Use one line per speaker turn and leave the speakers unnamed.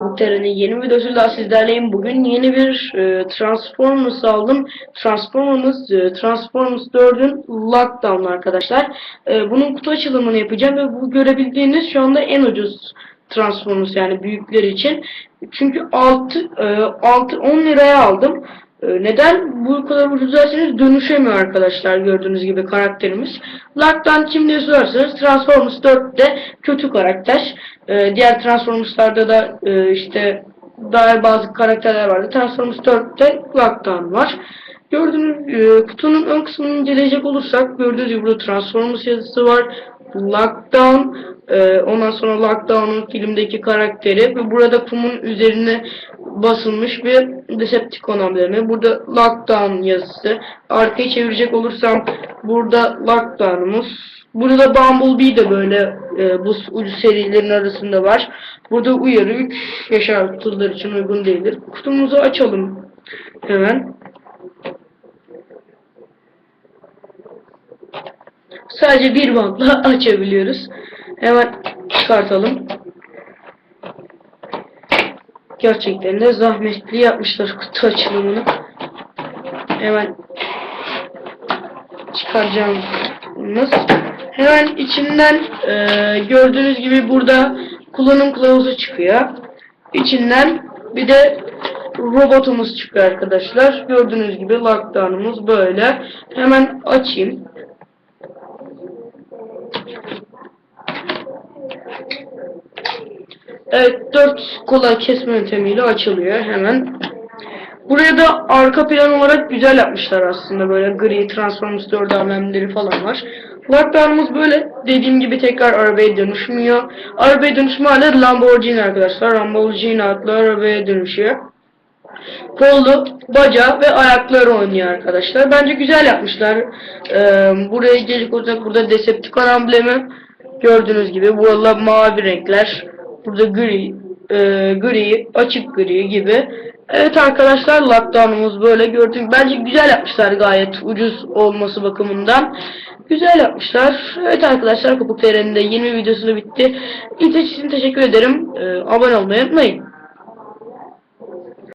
Muhtemelen yeni videosuyla sizlerleyim. Bugün yeni bir e, Transformers aldım. Transformers, e, Transformers 4'ün Lockdown arkadaşlar. E, bunun kutu açılımını yapacağım ve bu görebildiğiniz şu anda en ucuz Transformers yani büyükler için. Çünkü 6, e, 6 10 liraya aldım. E, Neden bu kadar ucuz derseniz dönüşemiyor arkadaşlar gördüğünüz gibi karakterimiz. Lockdown kim diye sorarsanız Transformers 4'te kötü karakter. E, diğer Transformers'larda da e, işte daha bazı karakterler vardı. Transformers 4'te Lockdown var. Gördüğünüz e, kutunun ön kısmını inceleyecek olursak gördüğünüz gibi burada Transformers yazısı var. Lockdown, e, ondan sonra Lockdown'un filmdeki karakteri ve burada kumun üzerine basılmış bir Decepticon amblemi. Burada Lockdown yazısı. Arkayı çevirecek olursam burada Lockdown'umuz. Burada Bumblebee de böyle e, bu ucu serilerin arasında var. Burada uyarı 3 yaş altlılar için uygun değildir. Kutumuzu açalım hemen. Sadece bir bantla açabiliyoruz. Hemen çıkartalım. Gerçekten de zahmetli yapmışlar kutu açılımını. Hemen çıkaracağımız. Hemen içinden e, gördüğünüz gibi burada kullanım kılavuzu çıkıyor. İçinden bir de robotumuz çıkıyor arkadaşlar. Gördüğünüz gibi lockdown'umuz böyle. Hemen açayım. Evet, dört kolay kesme yöntemiyle açılıyor hemen. Buraya da arka plan olarak güzel yapmışlar aslında böyle gri Transformers 4 amblemleri falan var. Lockdown'umuz böyle dediğim gibi tekrar arabaya dönüşmüyor. Arabaya dönüşme hali Lamborghini arkadaşlar. Lamborghini adlı arabaya dönüşüyor. Kolu, bacağı ve ayakları oynuyor arkadaşlar. Bence güzel yapmışlar. Ee, buraya gelecek olacak burada Decepticon amblemi. Gördüğünüz gibi burada mavi renkler. Burada gri, e, gri, açık gri gibi. Evet arkadaşlar lockdown'umuz böyle gördüğünüz Bence güzel yapmışlar gayet ucuz olması bakımından. Güzel yapmışlar. Evet arkadaşlar Kopuk TR'nin de yeni videosu da bitti. İzlediğiniz için teşekkür ederim. Ee, abone olmayı unutmayın.